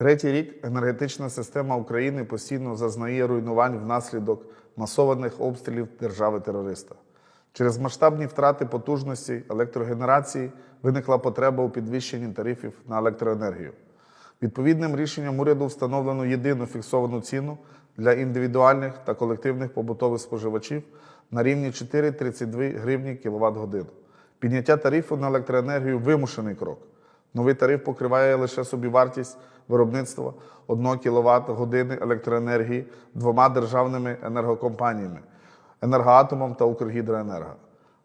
Третій рік енергетична система України постійно зазнає руйнувань внаслідок масованих обстрілів держави-терориста. Через масштабні втрати потужності електрогенерації виникла потреба у підвищенні тарифів на електроенергію. Відповідним рішенням уряду встановлено єдину фіксовану ціну для індивідуальних та колективних побутових споживачів на рівні 4,32 гривні кВт годину. Підняття тарифу на електроенергію вимушений крок. Новий тариф покриває лише собівартість виробництва 1 кВт години електроенергії двома державними енергокомпаніями енергоатомом та Укргідроенерго,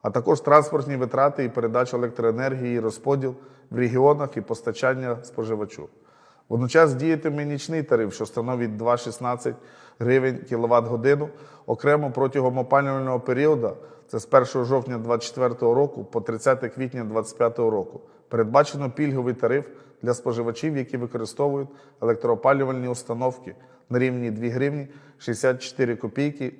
а також транспортні витрати і передачу електроенергії, і розподіл в регіонах і постачання споживачу. Водночас діятиме нічний тариф, що становить 2,16 гривень кВт годину окремо протягом опалювального періоду, це з 1 жовтня 2024 року по 30 квітня 2025 року. Передбачено пільговий тариф для споживачів, які використовують електроопалювальні установки на рівні 2 гривні 64 копійки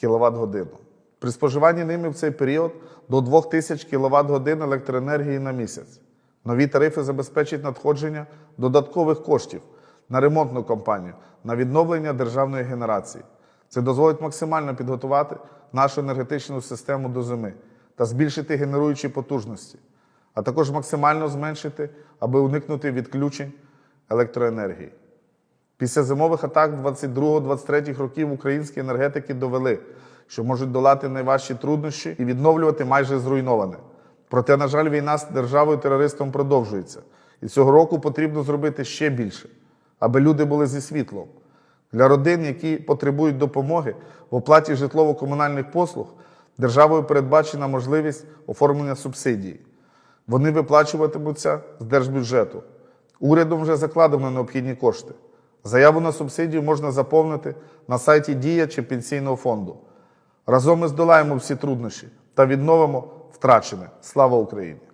кВт годину. При споживанні ними в цей період до 2000 кВт годин електроенергії на місяць. Нові тарифи забезпечать надходження додаткових коштів на ремонтну кампанію, на відновлення державної генерації. Це дозволить максимально підготувати нашу енергетичну систему до зими та збільшити генеруючі потужності, а також максимально зменшити, аби уникнути відключень електроенергії. Після зимових атак 22-23 років українські енергетики довели, що можуть долати найважчі труднощі і відновлювати майже зруйноване. Проте, на жаль, війна з державою-терористом продовжується. І цього року потрібно зробити ще більше, аби люди були зі світлом. Для родин, які потребують допомоги в оплаті житлово-комунальних послуг, державою передбачена можливість оформлення субсидій. Вони виплачуватимуться з держбюджету. Урядом вже закладено необхідні кошти. Заяву на субсидію можна заповнити на сайті Дія чи Пенсійного фонду. Разом ми здолаємо всі труднощі та відновимо втрачене. Слава Україні!